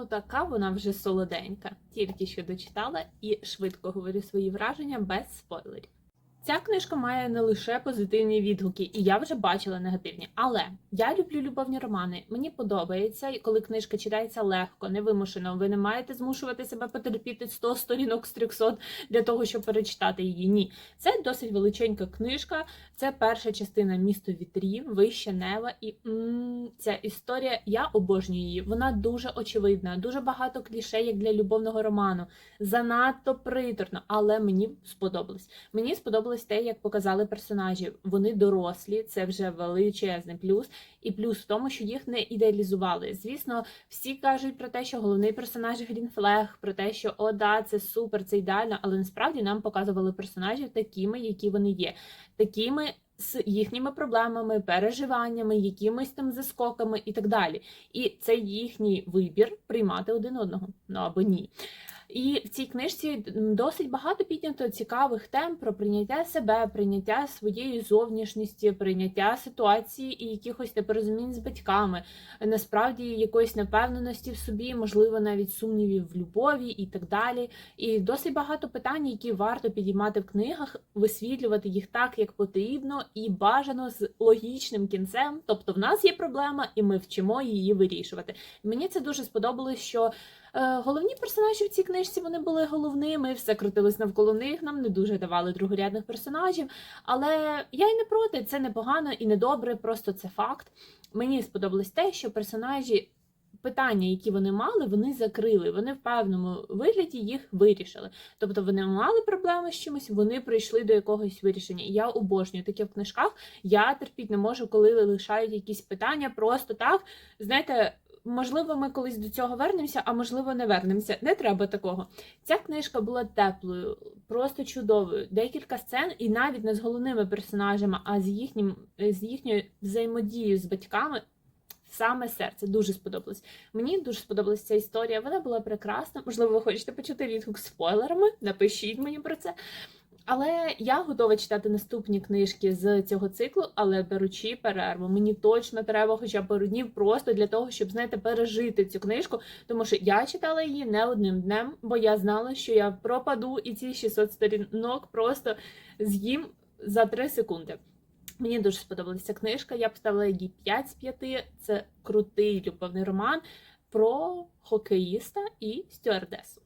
Ну, така вона вже солоденька. Тільки що дочитала і швидко говорю свої враження без спойлерів. Ця книжка має не лише позитивні відгуки, і я вже бачила негативні. Але я люблю любовні романи. Мені подобається, коли книжка читається легко, невимушено. Ви не маєте змушувати себе потерпіти 100 сторінок з 300 для того, щоб перечитати її. Ні, це досить величенька книжка. Це перша частина місто вітрів, вище нева. І м- ця історія я обожнюю її. Вона дуже очевидна, дуже багато кліше, як для любовного роману. Занадто приторно, але мені сподобалось. Мені сподобалось те, як показали персонажів. Вони дорослі, це вже величезний плюс. І плюс в тому, що їх не ідеалізували. Звісно, всі кажуть про те, що головний персонаж Грінфлег, про те, що о, да, це супер, це ідеально, але насправді нам показували персонажів такими, які вони є, такими. З їхніми проблемами, переживаннями, якимись там заскоками і так далі. І це їхній вибір приймати один одного, ну або ні. І в цій книжці досить багато піднято цікавих тем про прийняття себе, прийняття своєї зовнішності, прийняття ситуації і якихось непорозумінь з батьками, насправді якоїсь непевненості в собі, можливо, навіть сумнівів в любові і так далі. І досить багато питань, які варто підіймати в книгах, висвітлювати їх так, як потрібно, і бажано з логічним кінцем. Тобто, в нас є проблема, і ми вчимо її вирішувати. Мені це дуже сподобалось, що. Е, Головні персонажі в цій книжці вони були головними, все крутилось навколо них. Нам не дуже давали другорядних персонажів. Але я й не проти, це непогано і не добре, просто це факт. Мені сподобалось те, що персонажі. Питання, які вони мали, вони закрили. Вони в певному вигляді їх вирішили. Тобто вони мали проблеми з чимось, вони прийшли до якогось вирішення. Я обожнюю таке в книжках. Я терпіть не можу, коли лишають якісь питання просто так. Знаєте, можливо, ми колись до цього вернемося, а можливо, не вернемося. Не треба такого. Ця книжка була теплою, просто чудовою. Декілька сцен, і навіть не з головними персонажами, а з їхнім з їхньою взаємодією з батьками. Саме серце дуже сподобалось. Мені дуже сподобалася ця історія. Вона була прекрасна. Можливо, ви хочете почути відгук спойлерами. Напишіть мені про це. Але я готова читати наступні книжки з цього циклу, але беручи перерву. Мені точно треба хоча б пару днів просто для того, щоб знаєте, пережити цю книжку. Тому що я читала її не одним днем, бо я знала, що я пропаду і ці 600 сторінок просто з'їм за 3 секунди. Мені дуже сподобалася книжка. Я поставила їй 5 з 5. Це крутий любовний роман про хокеїста і стюардесу.